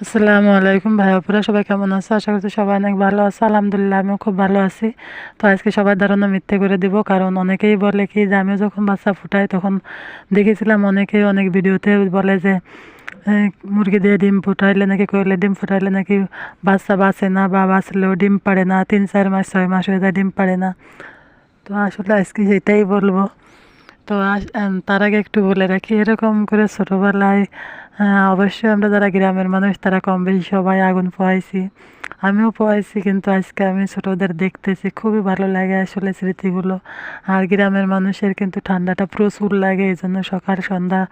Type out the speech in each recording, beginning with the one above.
আসসালামু আলাইকুম ভাই আপুরা, সবাই কেমন আছে? আশা করছি সবাই অনেক ভালো আছে। আলহামদুলিল্লাহ, আমিও খুব ভালো আছি। তো আজকে সবাই ধারণা মিথ্যে করে দিব, কারণ অনেকেই বলে কি যে, আমিও যখন বাচ্চা ফুটাই তখন দেখেছিলাম অনেকেই অনেক ভিডিওতে বলে যে মুরগি দিয়ে ডিম ফুটাইলে নাকি করলে ডিম ফুটাইলে নাকি বাচ্চা বাঁচে না বা বাঁচলেও ডিম পারে না, তিন, চার মাস, ছয় মাস হয়ে যায় ডিম পারে না। তো আসলে আজকে সেটাই বলব। তো তার আগে একটু বলে রাখি, এরকম করে ছোটোবেলায় অবশ্যই আমরা যারা গ্রামের মানুষ, তারা কম বেশি সবাই আগুন পোহাইছি। আমিও পোহাইছি, কিন্তু আজকে আমি ছোটোদের দেখতেছি, খুবই ভালো লাগে আসলে স্মৃতিগুলো। আর গ্রামের মানুষের কিন্তু ঠান্ডাটা প্রচুর লাগে, এই জন্য সকাল, সন্ধ্যা,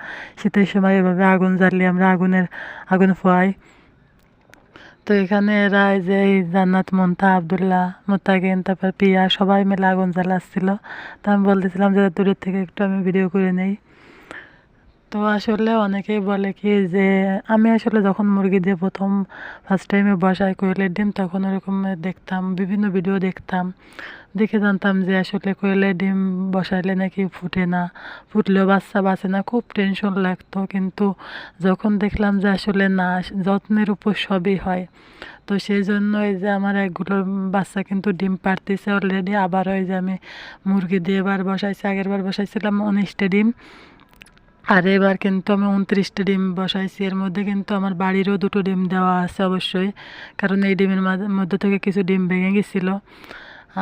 শীতের সময় এভাবে আগুন জ্বালিয়ে আমরা আগুনের, আগুন পোহাই। তো এখানে এরা এই যে এই জান্নাত মন্তা আবদুল্লাহ মোতাগেন তারপর পিয়া, সবাই মিলে আগুন জ্বালাচ্ছিল। তা আমি বলতেছিলাম যে দূরের থেকে একটু আমি ভিডিও করে নেই। তো আসলে অনেকেই বলে কি যে, আমি আসলে যখন মুরগি দিয়ে প্রথম ফার্স্ট টাইমে বসাই কোয়েলের ডিম, তখন ওরকম দেখতাম, বিভিন্ন ভিডিও দেখতাম। দেখে জানতাম যে আসলে কোয়েলের ডিম বসাইলে নাকি ফুটে না, ফুটলেও বাচ্চা বাঁচে না, খুব টেনশন লাগতো। কিন্তু যখন দেখলাম যে আসলে না, যত্নের উপর সবই হয়। তো সেই জন্য এই যে আমার একগুলো বাচ্চা কিন্তু ডিম পারতেছে অলরেডি আবার ওই যে আমি মুরগি দিয়ে এবার বসাইছি আগের বার বসাইছিলাম উনিশটা ডিম। আর এবার কিন্তু আমি উনত্রিশটা ডিম বসাইছি। এর মধ্যে কিন্তু আমার বাড়িরও দুটো ডিম দেওয়া আছে অবশ্যই, কারণ এই ডিমের মধ্যে থেকে কিছু ডিম ভেঙে গেছিল।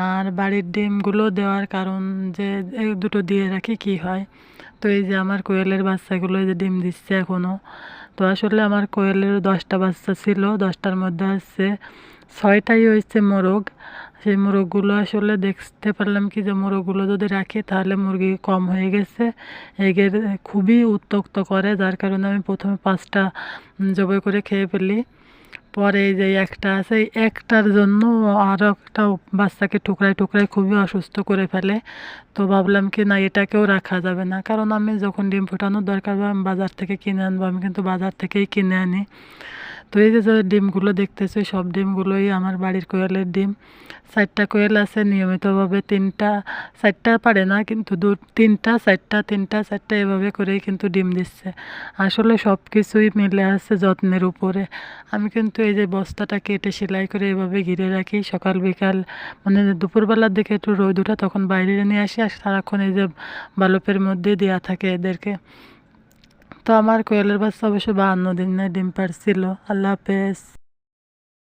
আর বাড়ির ডিমগুলো দেওয়ার কারণ যে দুটো দিয়ে রাখি কি হয়? তো এই যে আমার কোয়েলের বাচ্চাগুলো যে ডিম দিচ্ছে এখনও তো আসলে আমার কোয়েলের দশটা বাচ্চা ছিল, দশটার মধ্যে হচ্ছে ছয়টাই হয়েছে মোরগ সেই মোরগগুলো আসলে দেখতে পারলাম কি যে মোরগগুলো যদি রাখি তাহলে মুরগি কম হয়ে গেছে। এগের খুবই উত্তক্ত করে, যার কারণে আমি প্রথমে পাঁচটা জবাই করে খেয়ে ফেলি পরে যে একটা আছে একটার জন্য আরও একটা বাচ্চাকে টুকরায় টুকরায় খুবই অসুস্থ করে ফেলে। তো ভাবলাম কি, না, এটাকেও রাখা যাবে না। কারণ আমি যখন ডিম ফোটানোর দরকার হবে আমি বাজার থেকে কিনে আনব। আমি কিন্তু বাজার থেকেই কিনে আনি। তো এই যে ডিমগুলো দেখতেছো, সব ডিমগুলোই আমার বাড়ির কোয়েলের ডিম। চারটা কোয়েল আছে, নিয়মিতভাবে তিনটা, চারটা পারে না, কিন্তু দু, তিনটা, চারটা তিনটা, চারটা এভাবে করেই কিন্তু ডিম দিচ্ছে। আসলে সব কিছুই মিলে আছে যত্নের উপরে। আমি কিন্তু এই যে বস্তাটা কেটে সেলাই করে এভাবে ঘিরে রাখি, সকাল, বিকাল মানে দুপুরবেলার দিকে একটু রোদ তখন বাইরে নিয়ে আসি, আর সারাক্ষণ এই যে বালপের মধ্যে দেওয়া থাকে এদেরকে। আমার কোয়েলের বাচ্চা অবশ্য বাহান্ন দিনে ডিম পারছিল আল্লাহ হাফেজ।